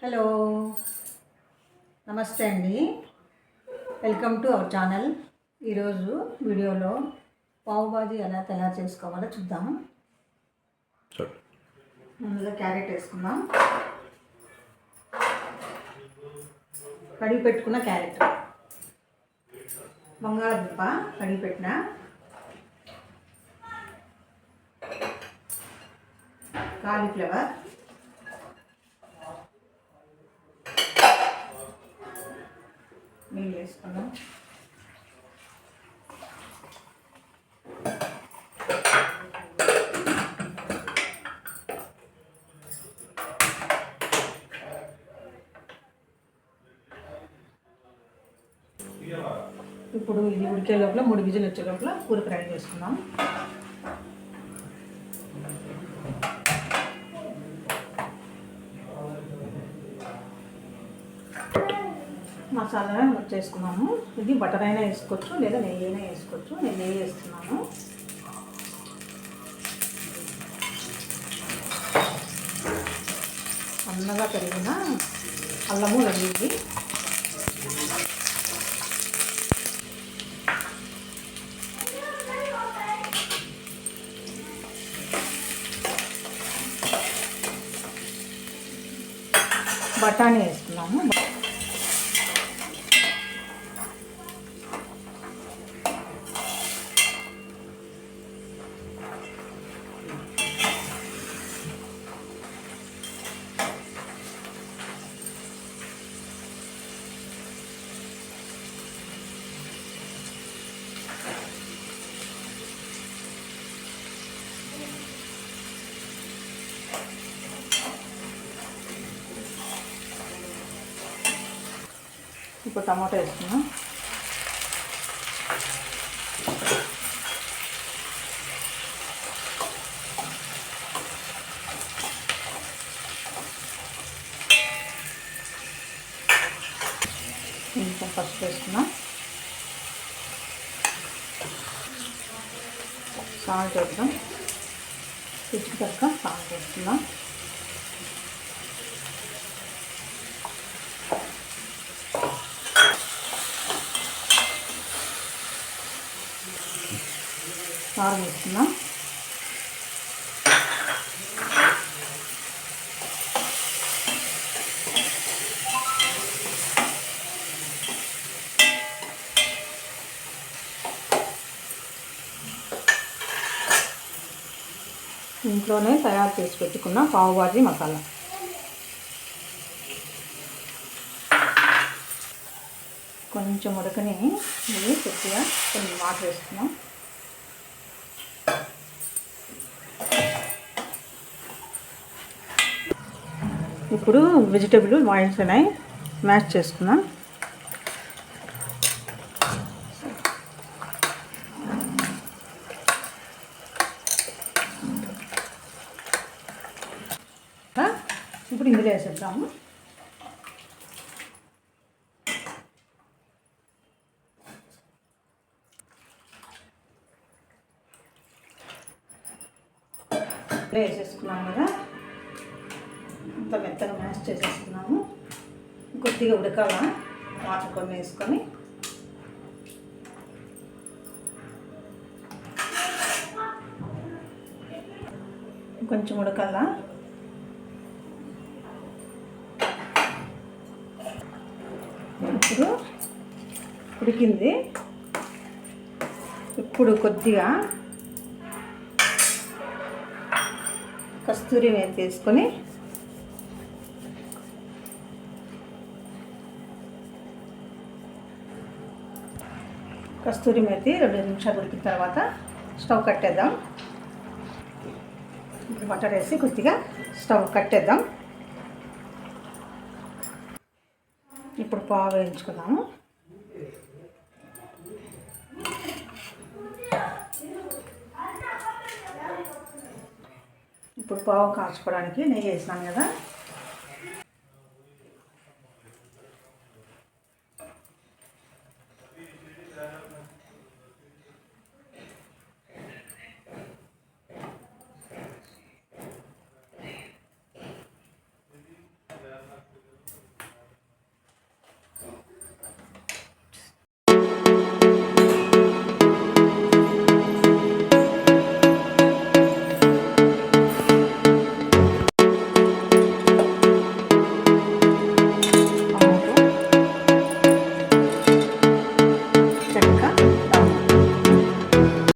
Hello. నమస్తే అండి. Welcome to our channel. ఈరోజు వీడియోలో పావు బాజీ ఎలా తయారు చేసుకోవాలో చూద్దాం. ముందుగా క్యారెట్ వేసుకుందాం. కడిగి పెట్టుకున్న క్యారెట్. బంగాళదుంప కడిగి పెట్టిన. కాలీఫ్లవర్. వేసుకున్నాం ఇప్పుడు ఇది ఉడికే లోపల మూడు గిజలు వచ్చే లోపల కూరకు రెడీ చేసుకుందాం. మసాలా చేసుకున్నాము ఇది బటర్ అయినా వేసుకోవచ్చు లేదా నెయ్యి అయినా వేసుకోవచ్చు. నేను నెయ్యి వేస్తున్నాను. సన్నగా పెరిగిన అల్లము వెల్లుల్లి. బఠానీ వేసుకున్నాము. ఇప్పుడు టమాటో వేసుకున్నాం కొంచెం పసుపు వేసుకున్నాం సాల్ట్ వేద్దాం. పిచ్చి తగ్గ సాల్ట్ వేస్తున్నాం కారం వేసుకుందాం ఇంట్లోనే తయారు చేసి పెట్టుకున్న పావుబాజీ మసాలా. కొంచెం ఉడకని ఇది కొద్దిగా కొన్ని వాటర్ వేసుకున్నాం ఇప్పుడు వెజిటేబుల్ ఆయిల్స్ అనేవి మ్యాష్ చేసుకున్నాం ఇప్పుడు ఇందులో వేసేద్దాము. వేసేసుకున్నాం కదా. అంత మెత్తగా మ్యాష్ చేసేసుకున్నాము. కొద్దిగా ఉడకాల వాటర్ కొన్ని వేసుకొని. కొంచెం ఉడకాల. ఇప్పుడు ఉడికింది. ఇప్పుడు కొద్దిగా కస్తూరి మేతి వేసుకొని కస్తూరి మెతి రెండు నిమిషాలు ఉడికిన తర్వాత స్టవ్ కట్టేద్దాం. ఇప్పుడు బటర్ వేసి కొద్దిగా స్టవ్ కట్టేద్దాం. ఇప్పుడు పావు వేయించుకుందాము. ఇప్పుడు పావు కాల్చుకోవడానికి నెయ్యి వేసినాను కదా.